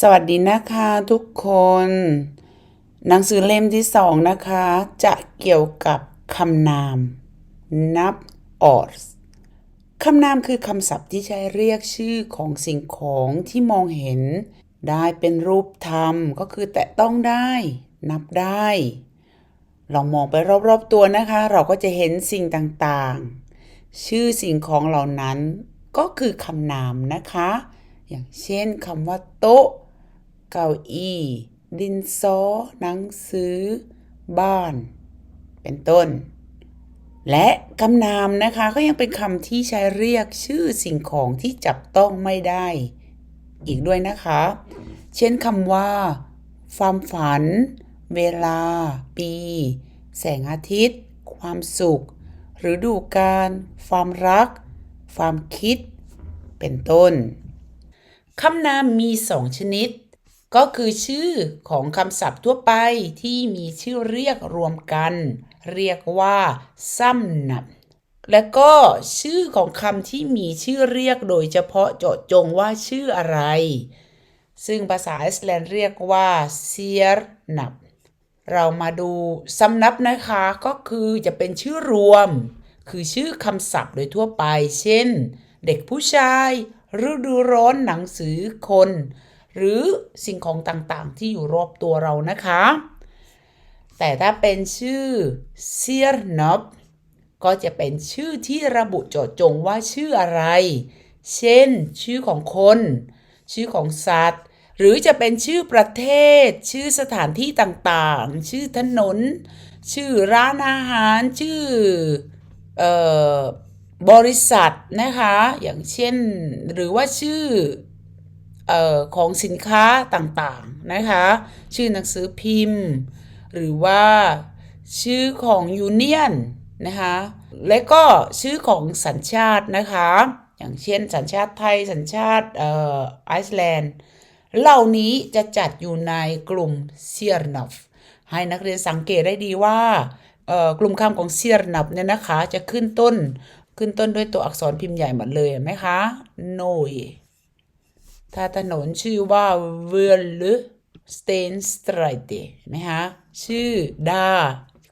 สวัสดีนะคะทุกคน หนังสือเล่มที่สองนะคะ จะเกี่ยวกับคำนาม นับออร์คำนามคือคำศัพท์ที่ใช้เรียกชื่อของสิ่งของที่มองเห็น ได้เป็นรูปธรรมก็คือแตะต้องได้ นับได้ลองมองไปรอบๆตัวนะคะ เราก็จะเห็นสิ่งต่างๆ ชื่อสิ่งของเหล่านั้นก็คือคำนามนะคะ อย่างเช่นคำว่าโต๊ะ เก้าอี้ ดินสอหนังสือ บ้าน เป็นต้น และคำนามนะคะก็ยังเป็นคำที่ใช้เรียกชื่อสิ่งของที่จับต้องไม่ได้ อีกด้วยนะคะ เช่นคำว่า ความฝัน เวลา ปี แสงอาทิตย์ ความสุขฤดูกาลความรัก ความคิด เป็นต้น คำนามมีสองชนิด ก็คือชื่อของคำศัพท์ทั่วไปที่มีชื่อเรียกรวมกัน เรียกว่าซ้ำนับ และก็ชื่อของคำที่มีชื่อเรียกโดยเฉพาะเจาะจงว่าชื่ออะไร ซึ่งภาษาไอซ์แลนด์เรียกว่าเซียร์นับ เรามาดูซ้ำนับนะคะก็คือจะเป็นชื่อรวม คือชื่อคำศัพท์โดยทั่วไป เช่น เด็กผู้ชาย ฤดูร้อนหนังสือคน หรือสิ่งของต่างๆ ที่อยู่รอบตัวเรานะคะ แต่ถ้าเป็นชื่อเซียร์นับก็จะเป็นชื่อที่ระบุเจาะจงว่าชื่ออะไร เช่น ชื่อของคน ชื่อของสัตว์ หรือจะเป็นชื่อประเทศ ชื่อสถานที่ต่างๆ ชื่อถนน ชื่อร้านอาหาร ชื่อออบริษัทนะคะ อย่างเช่น หรือว่าชื่อ ออของสินค้าต่างๆนะคะ ชื่อหนังสือพิมพ์ หรือว่าชื่อของยูเนียนนะคะและก็ชื่อของสัญชาตินะคะ อย่างเช่นสัญชาติไทยสัญชาติไอซ์แลนด์เหล่านี้จะจัดอยู่ในกลุ่มเซียร์นัฟให้นักเรียนสังเกตได้ดีว่ากลุ่มคำของเซียร์นัฟเนี่ยนะคะ จะขึ้นต้นขึ้นต้นด้วยตัวอักษรพิมพ์ใหญ่หมดเลยเห็นไหมคะโนย ถ้าถนนชื่อว่าเวลสเตนสไตรเตไหมคะชื่อดา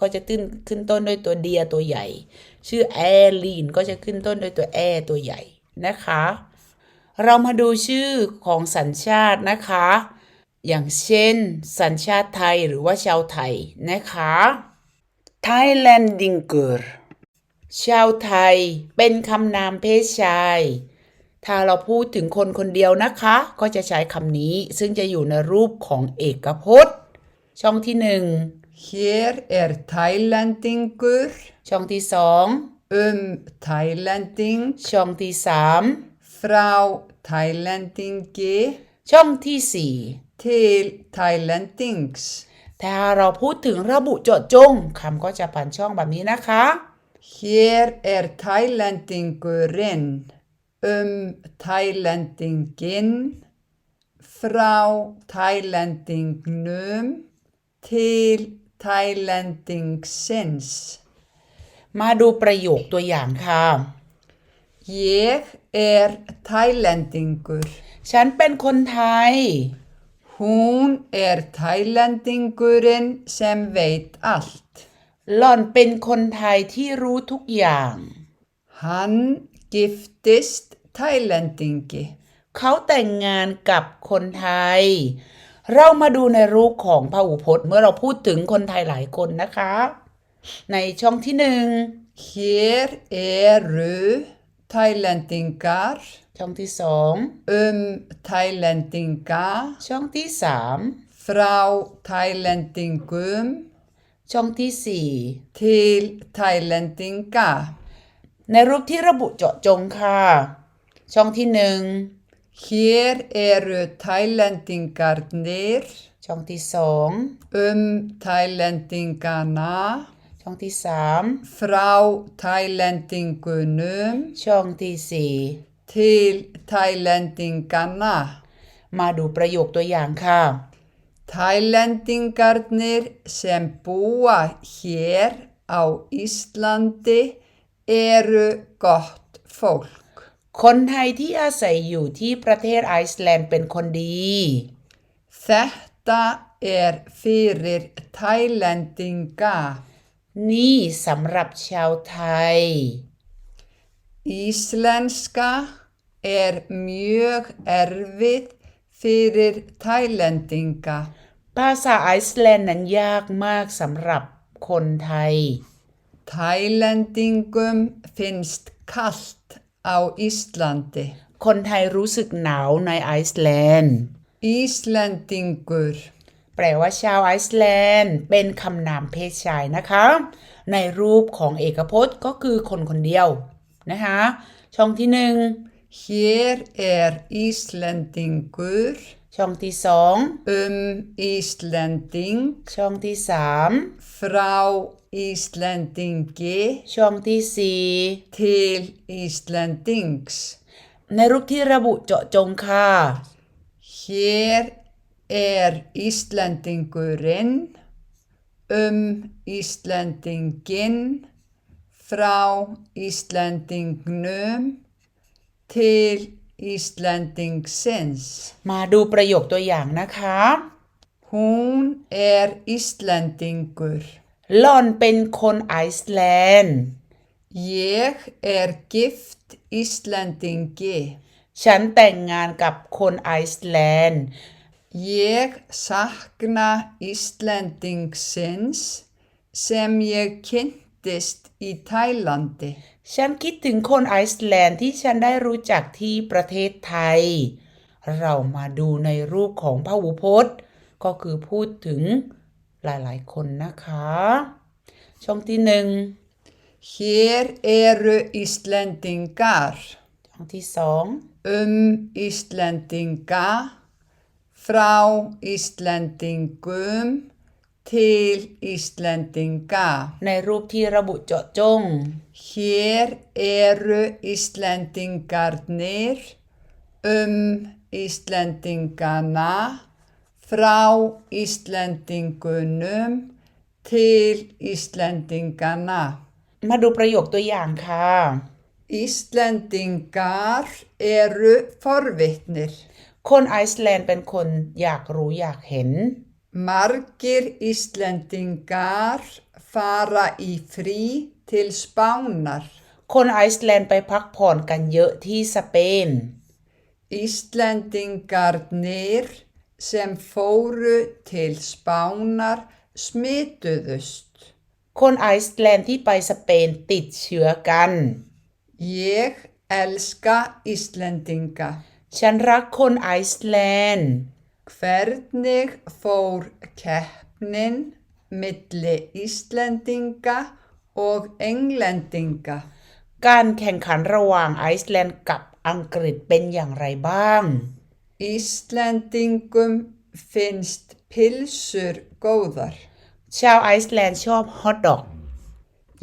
ก็จะขึ้นขึ้นต้นด้วยตัวเดียตัวใหญ่ ชื่อแอลีนก็จะขึ้นต้นด้วยตัวแอตัวใหญ่นะคะ เรามาดูชื่อของสัญชาตินะคะ อย่างเช่น สัญชาติไทยหรือว่าชาวไทยนะคะ Thailandinger ชาวไทยเป็นคำนามเพศชาย ถ้าเราพูดถึงคนคนเดียวนะคะ ก็จะใช้คำนี้ซึ่งจะอยู่ในรูปของเอกพจน์ ช่องที่หนึ่ง Hér er Tælendingur ช่องที่สอง um Tælending ช่องที่สาม frá Tælendingi ช่องที่สี่ til Tælendings. ถ้าเราพูดถึงระบุเจาะจงคำก็จะผ่านช่องแบบนี้นะคะ Hér er Tælendingurinn um Tælendingin frá Tælendingnum til Tælendingsins. มาดูประโยคตัวอย่างค่ะ Ég er Tælendingur. ฉันเป็นคนไทย Hún er Tælendingurinn sem veit allt. หล่อนเป็นคนไทยที่รู้ทุกอย่าง Hann giftist Tælendingi. เขาแต่งงานกับคนไทย เรามาดูในรูปของพหูพจน์เมื่อเราพูดถึงคนไทยหลายคนนะคะ ในช่องที่หนึ่ง Hér eru Tælendingar ช่องที่สอง um Tælendinga ช่องที่สาม frá Tælendingum ช่องที่สี่ til Tælendinga. ในรูปที่ระบุเจาะจงค่ะ ช่องที่หนึ่ง Hér eru Tælendingarnir ช่องที่สอง um Tælendingana ช่องที่สาม frá Tælendingunum ช่องที่สี่ til Tælendingana. มาดูประโยคตัวอย่างค่ะ Tælendingarnir sem búa hér á Íslandi eru gott fólk. คนไทยที่อาศัยอยู่ที่ประเทศไอซ์แลนด์เป็นคนดี Þetta er fyrir Tælendinga. นี่สำหรับชาวไทย Íslenska er mjög erfið fyrir Tælendinga. ภาษาไอซ์แลนด์นั้นยากมากสำหรับคนไทย Tælendingum finnst kalt á Íslandi. คนไทยรู้สึกหนาวในไอซ์แลนด์ Íslendingur. แปลว่าชาวไอซ์แลนด์ เป็นคำนามเพศชายนะคะ ในรูปของเอกพจน์ก็คือคนคนเดียวนะคะ ช่องที่หนึ่ง Hér er Íslendingur ช่องที่สอง um Íslending ช่องที่สาม frá Íslendingi ช่องที่สี่ til Íslendings. ในรูปที่ระบุเจาะจงค่ะ Hér er Íslendingurinn um Íslendingin frá Íslendingnum til Íslendingsins. มาดูประโยคตัวอย่างนะคะ Hún er Íslendingur. หล่อนเป็นคนไอซ์แลนด์ Ég er gift Íslendingi. ฉันแต่งงานกับคนไอซ์แลนด์ Ég sakna Íslendingsins sem ég kynntist í Tælandi. ฉันคิดถึงคนไอซ์แลนด์ที่ฉันได้รู้จักที่ประเทศไทย เรามาดูในรูปของพหูพจน์ ก็คือพูดถึง หลายๆ คนนะคะ ช่องที่หนึ่ง Hér eru Íslendingar ช่องที่สอง um Íslendinga frá Íslendingum til Íslendinga. ในรูปที่ระบุเจาะจง Hér eru Íslendingarnir um Íslendingana frá Íslendingunum til Íslendingana. มาดูประโยคตัวอย่างค่ะ Íslendingar eru forvitnir. คนไอซ์แลนด์เป็นคนอยากรู้อยากเห็น Margir Íslendingar fara í frí til Spánar. คนไอซ์แลนด์ไปพักผ่อนกันเยอะที่สเปน Íslendingarnir sem fóru til Spánar smituðust. คนไอซ์แลนด์ที่ไปสเปนติดเชื้อกัน Ég elska Íslendinga. ฉันรักคนไอซ์แลนด์ Hvernig fór keppnin milli Íslendinga og Englendinga? การแข่งขันระหว่างไอซ์แลนด์กับอังกฤษเป็นอย่างไรบ้าง Íslendingum finnst pilsur góðar. Sjá Æsland sjóum hotdog.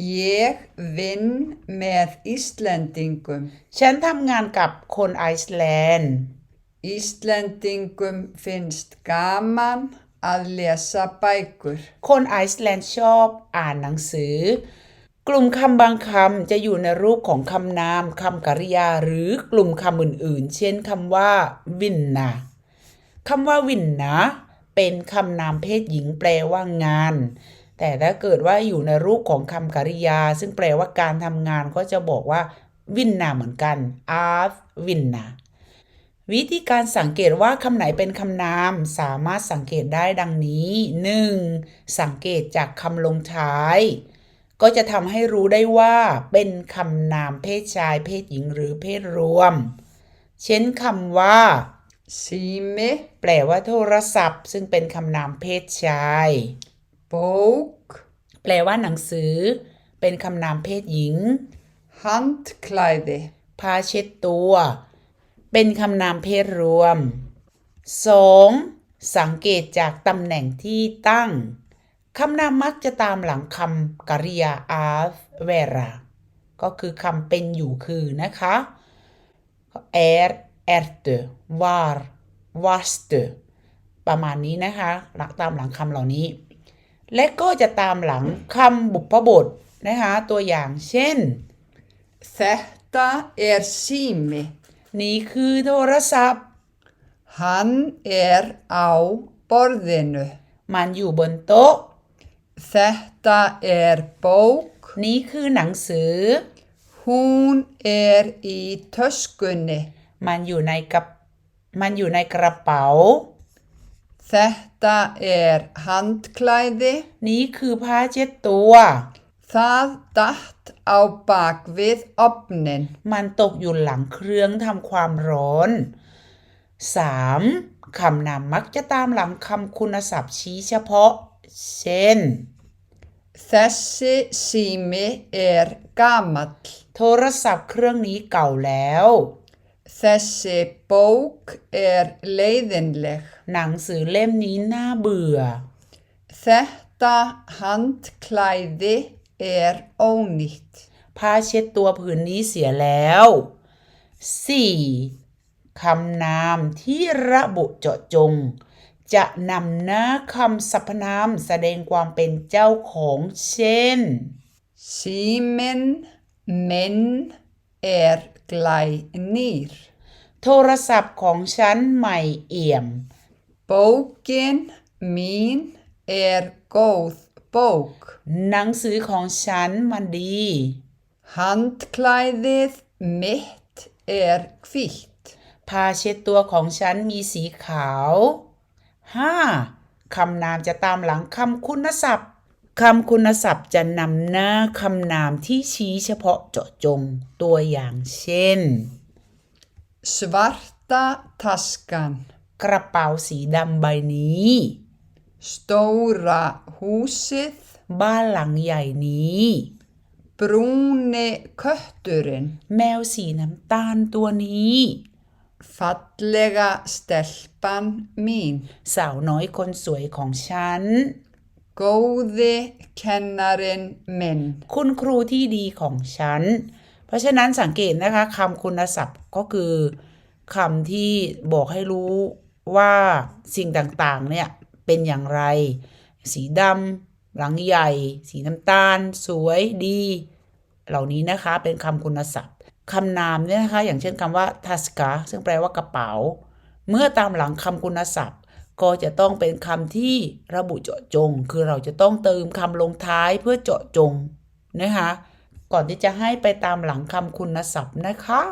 Ég vinn með Íslendingum. Sjönn tamngan gaf kun Æsland. Íslendingum finnst gaman að lesa bækur. Kun Æsland sjóum að nangsu. กลุ่มคำบางคำจะอยู่ในรูปของคำนามคำกริยา หรือกลุ่มคำอื่นๆ เช่นคำว่า วินนาคำว่าวินนะเป็นคำนามเพศหญิงแปลว่างาน แต่ถ้าเกิดว่าอยู่ในรูปของคำกริยา ซึ่งแปลว่าการทำงานก็จะบอกว่า วินนาเหมือนกันอาฟวินนาวิธีการสังเกตว่าคำไหนเป็นคำนามสามารถสังเกตได้ดังนี้ 1. สังเกตจากคำลงท้าย ก็จะทำให้รู้ได้ว่าเป็นคำนามเพศชาย เพศหญิงหรือเพศรวม เช่นคำว่า Sími, แปลว่าโทรศัพท์ ซึ่งเป็นคำนามเพศชาย bók, แปลว่าหนังสือ เป็นคำนามเพศหญิง handklæði, ผ้าเช็ดตัว เป็นคำนามเพศรวม 2. สังเกตจากตำแหน่งที่ตั้ง คำนามมักจะตามหลังคำกริยา af vera ก็คือคำเป็นอยู่คือนะคะ er ertu var varstu ประมาณนี้นะคะหลักตามหลังคำเหล่านี้ และก็จะตามหลังคำบุพบทนะคะ ตัวอย่างเช่น Þetta er sími. นี่คือโทรศัพท์ Hann er á borðinu. มันอยู่บนโต๊ะ Þetta er bók. นี่คือหนังสือ Hún er í töskunni. มันอยู่ในกระมันอยู่ในกระเป๋า Þetta er handklæði. นี่คือผ้าเช็ดตัว Það datt á bak við opnin. มันตกอยู่หลังเครื่องทำความร้อน 3. คำนามมักจะตามหลังคำคุณศัพท์ชี้เฉพาะ เช่น Þessi sími er gamall. โทรศัพท์เครื่องนี้เก่าแล้ว Þessi bók er leiðinleg. หนังสือเล่มนี้น่าเบื่อ Þetta handklæði er ónýtt. ผ้าเช็ดตัวผืนนี้เสียแล้ว 4. คำนามที่ระบุเจาะจง จะนำหน้าคำสรรพนามแสดงความเป็นเจ้าของ เช่น Síminn minn er glænýr. โทรศัพท์ของฉันใหม่เอี่ยม Bókin mín er góð bók. หนังสือของฉันมันดี Handklæðið mitt er hvítt. ผ้าเช็ดตัวของฉันมีสีขาว 5. คำนามจะตามหลังคำคุณศัพท์คำคุณศัพท์จะนำหน้าคำนามที่ชี้เฉพาะเจาะจงตัวอย่างเช่น Svarta taskan. กระเป๋าสีดำใบนี้ Stóra húsið. บ้านหลังใหญ่นี้ Brúni kötturinn. แมวสีน้ำตาลตัวนี้ Fallega stelpan mín. สาวน้อยคนสวยของฉัน Góði kennarinn minn. คุณครูที่ดีของฉัน เพราะฉะนั้นสังเกตนะคะคำคุณศัพท์ก็คือคำที่บอกให้รู้ว่าสิ่งต่างๆ เนี่ย เป็นอย่างไร สีดำหลังใหญ่ สีน้ำตาล สวยดี เหล่านี้นะคะเป็นคำคุณศัพท์ คำนามเนี่ยนะคะ อย่างเช่นคำว่าทัสกาซึ่งแปลว่ากระเป๋า เมื่อตามหลังคำคุณศัพท์ ก็จะต้องเป็นคำที่ระบุเจาะจง คือเราจะต้องเติมคำลงท้ายเพื่อเจาะจงนะคะ ก่อนที่จะให้ไปตามหลังคำคุณศัพท์นะคะ